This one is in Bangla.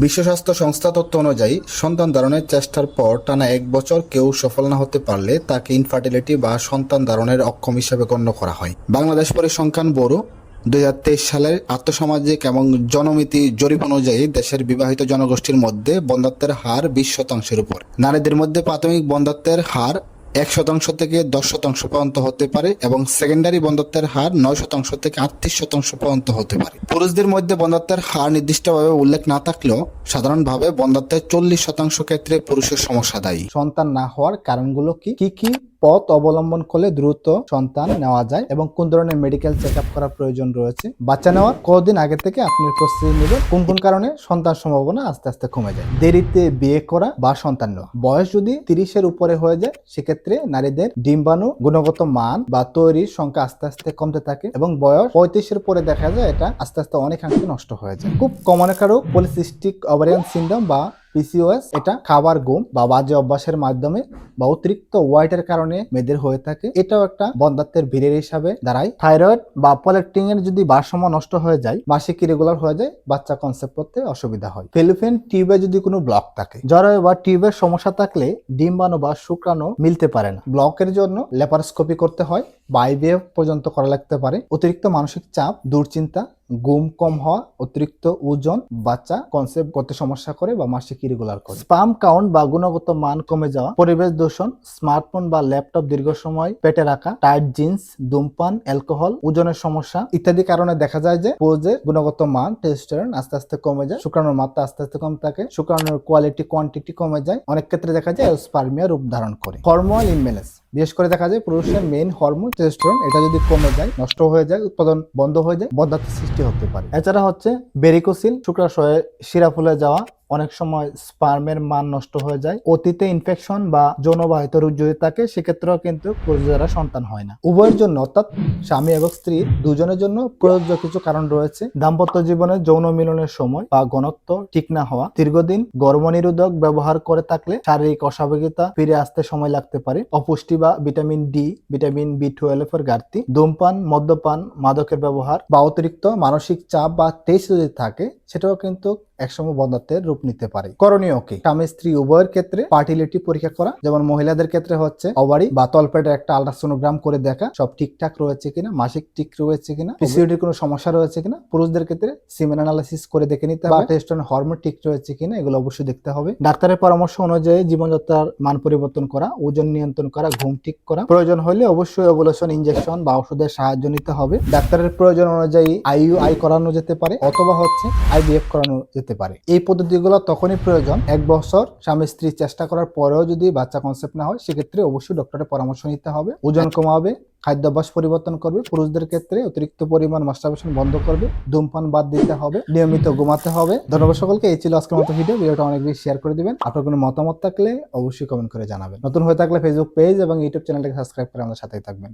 বিশ্ব স্বাস্থ্য সংস্থা তথ্য অনুযায়ী, সন্তান ধারণের চেষ্টার পর টানা এক বছর কেউ সফল না হতে পারলে তাকে ইনফার্টিলিটি বা সন্তান ধারণের অক্ষম হিসেবে গণ্য করা হয়। বাংলাদেশ পরিসংখ্যান ব্যুরো, দুই সালের আত্মসামাজিক এবং জনমিতি জরিপ অনুযায়ী দেশের বিবাহিত জনগোষ্ঠীর মধ্যে বন্ধাত্বের হার বিশ শতাংশের উপর। নারীদের মধ্যে প্রাথমিক বন্ধাত্বের হার এক শতাংশ থেকে দশ শতাংশ পর্যন্ত হতে পারে এবং সেকেন্ডারি বন্ধত্বের হার নয় শতাংশ থেকে আটত্রিশ শতাংশ পর্যন্ত হতে পারে। পুরুষদের মধ্যে বন্ধত্বের হার নির্দিষ্টভাবে উল্লেখ না থাকলেও সাধারণভাবে বন্ধত্বের চল্লিশ শতাংশ ক্ষেত্রে পুরুষের সমস্যা দায়ী। সন্তান না হওয়ার কারণগুলো কি কি? পথ অবলম্বন করলে দ্রুত সন্তান নেওয়া যায় এবং কোন ধরনের মেডিকেল চেক আপ করার প্রয়োজন রয়েছে, বাচ্চা নেওয়ার কদিন আগে থেকে আপনি প্রস্তুতি নেবেন কোন কোন কারণে সন্তান সম্ভাবনা আস্তে আস্তে কমে যায়। দেরিতে বিয়ে করা বা সন্তান নেওয়া। বয়স যদি তিরিশের উপরে হয়ে যায়, সেক্ষেত্রে নারীদের ডিম্বাণু, গুণগত মান বা তৈরির সংখ্যা আস্তে আস্তে কমতে থাকে এবং বয়স পঁয়ত্রিশের পরে দেখা যায়, এটা আস্তে আস্তে অনেকাংশে নষ্ট হয়ে যায়। খুব কমন রোগ পলিসিস্টিক ওভারিয়ান সিন্ড্রোম বা পিসিওএস এটা খাবার ঘুম বা বাজে অভ্যাসের মাধ্যমে বা অতিরিক্ত ওয়াইটের কারণে মেয়েদের হয়ে থাকে। এটাও একটা বন্ধাত্বের ভিড়ের হিসাবে দাঁড়ায়। থাইরয়েড বা পলেক্টিং এর যদি ভারসাম্য নষ্ট হয়ে যায়, মাসিক ইরেগুলার হয়ে যায়, বাচ্চা কনসেপ্ট করতে অসুবিধা হয়। ফেলিফেন টিউবে যদি কোনো ব্লক থাকে, জ্বরে বা টিউবের সমস্যা থাকলে ডিম্বাণু বা শুক্রাণু মিলতে পারে না। ব্লকের জন্য ল্যাপারোস্কোপি করতে হয় বা আইভিএফ পর্যন্ত করা লাগতে পারে। অতিরিক্ত মানসিক চাপ, দুশ্চিন্তা ঘুম কম হওয়া, অতিরিক্ত ওজন বাচ্চা কনসেপ্ট করতে সমস্যা করে বা মাসিক ইরেগুলার করে। স্পাম কাউন্ট বা গুণগত মান কমে যাওয়া, পরিবেশ দূষণ স্মার্টফোন বা ল্যাপটপ দীর্ঘ সময় পেটে রাখা টাইট জিন্স ধূমপান অ্যালকোহল ওজনের সমস্যা ইত্যাদি কারণে দেখা যায় যে পোজের গুণগত মান টেস্টোস্টেরন আস্তে আস্তে কমে যায়, শুক্রাণুর মাত্রা আস্তে আস্তে কম থাকে, শুক্রাণুর কোয়ালিটি কোয়ান্টিটি কমে যায়। অনেক ক্ষেত্রে দেখা যায় স্পার্মিয়া রূপ ধারণ করে। হরমোনাল ইমব্যালেন্স বিশেষ করে দেখা যায় পুরুষের মেইন হরমোন টেস্টোস্টেরন এটা যদি কমে যায়, নষ্ট হয়ে যায়, উৎপাদন বন্ধ হয়ে যায় বন্ধাত্ম সৃষ্টি হতে পারে। এছাড়া হচ্ছে বেরিকোসিল শুক্রাশয়ে শিরা ফুলে যাওয়া অনেক সময় স্পার্মের মান নষ্ট হয়ে যায়, অতীতে ইনফেকশন বা যৌনবাহিত রোগ যদি থাকে, সেক্ষেত্রেও কিন্তু প্রযোজরা সন্তান হয় না। উভয়ের জন্য, অর্থাৎ স্বামী এবং স্ত্রী দুজনের জন্য প্রযোজ্য কিছু কারণ রয়েছে। দাম্পত্য জীবনে যৌন মিলনের সময় বা ঘনত্ব ঠিক না হওয়া, দীর্ঘদিন গর্ভনিরোধক ব্যবহার করে থাকলে শারীরিক অস্বাভাবিকতা ফিরে আসতে সময় লাগতে পারে। অপুষ্টি বা vitamin D vitamin B twelve এর ঘাটতি। ধূমপান, মদ্যপান, মাদকের ব্যবহার বা অতিরিক্ত মানসিক চাপ বা তেজ যদি থাকে, সেটাও কিন্তু একসময় বন্ধাত্বের রূপ নিতে পারে। করণীয় কি? স্বামী স্ত্রী উভয়ের ক্ষেত্রে ফার্টিলিটি পরীক্ষা করা। যেমন মহিলাদের ক্ষেত্রে হচ্ছে ওভারি বা তলপেটের একটা আল্ট্রাসোনোগ্রাম করে দেখা সব ঠিকঠাক রয়েছে কিনা মাসিক ঠিক রয়েছে কিনা পিসিওডির কোনো সমস্যা রয়েছে কিনা পুরুষদের ক্ষেত্রে সিমেন অ্যানালাইসিস করে দেখে নিতে হবে টেস্টন হরমোন ঠিক রয়েছে কিনা এগুলো অবশ্যই দেখতে হবে। ডাক্তারের পরামর্শ অনুযায়ী জীবনযাত্রার মান পরিবর্তন করা ওজন নিয়ন্ত্রণ করা ঘুম ঠিক করা। প্রয়োজন হলে অবশ্যই ওভুলেশন ইনজেকশন বা ওষুধের সাহায্য নিতে হবে। ডাক্তারের প্রয়োজন অনুযায়ী আইইউআই করানো যেতে পারে অথবা হচ্ছে আইভিএফ করানো যেতে পারে। এই পদ্ধতিগুলো তখনই প্রয়োজন। এক বছর স্বামী স্ত্রী চেষ্টা করার পরেও যদি বাচ্চা কনসেপ্ট না হয় সেক্ষেত্রে অবশ্যই ডক্টরের পরামর্শ নিতে হবে। ওজন কমাবে খাদ্যাভ্যাস পরিবর্তন করবে পুরুষদের ক্ষেত্রে অতিরিক্ত পরিমাণ মাস্টারবেশন বন্ধ করবে ধূমপান বাদ দিতে হবে নিয়মিত ঘুমাতে হবে। ধন্যবাদ সকলকে এই ছিল আজকের মতো ভিডিও ভিডিওটা অনেক বেশি শেয়ার করে দিবেন। আপনার কোনো মতামত থাকলে অবশ্যই কমেন্ট করে জানাবেন। নতুন হয়ে থাকলে ফেসবুক পেজ এবং ইউটিউব চ্যানেলটাকে সাবস্ক্রাইব করে আমাদের সাথেই থাকবেন।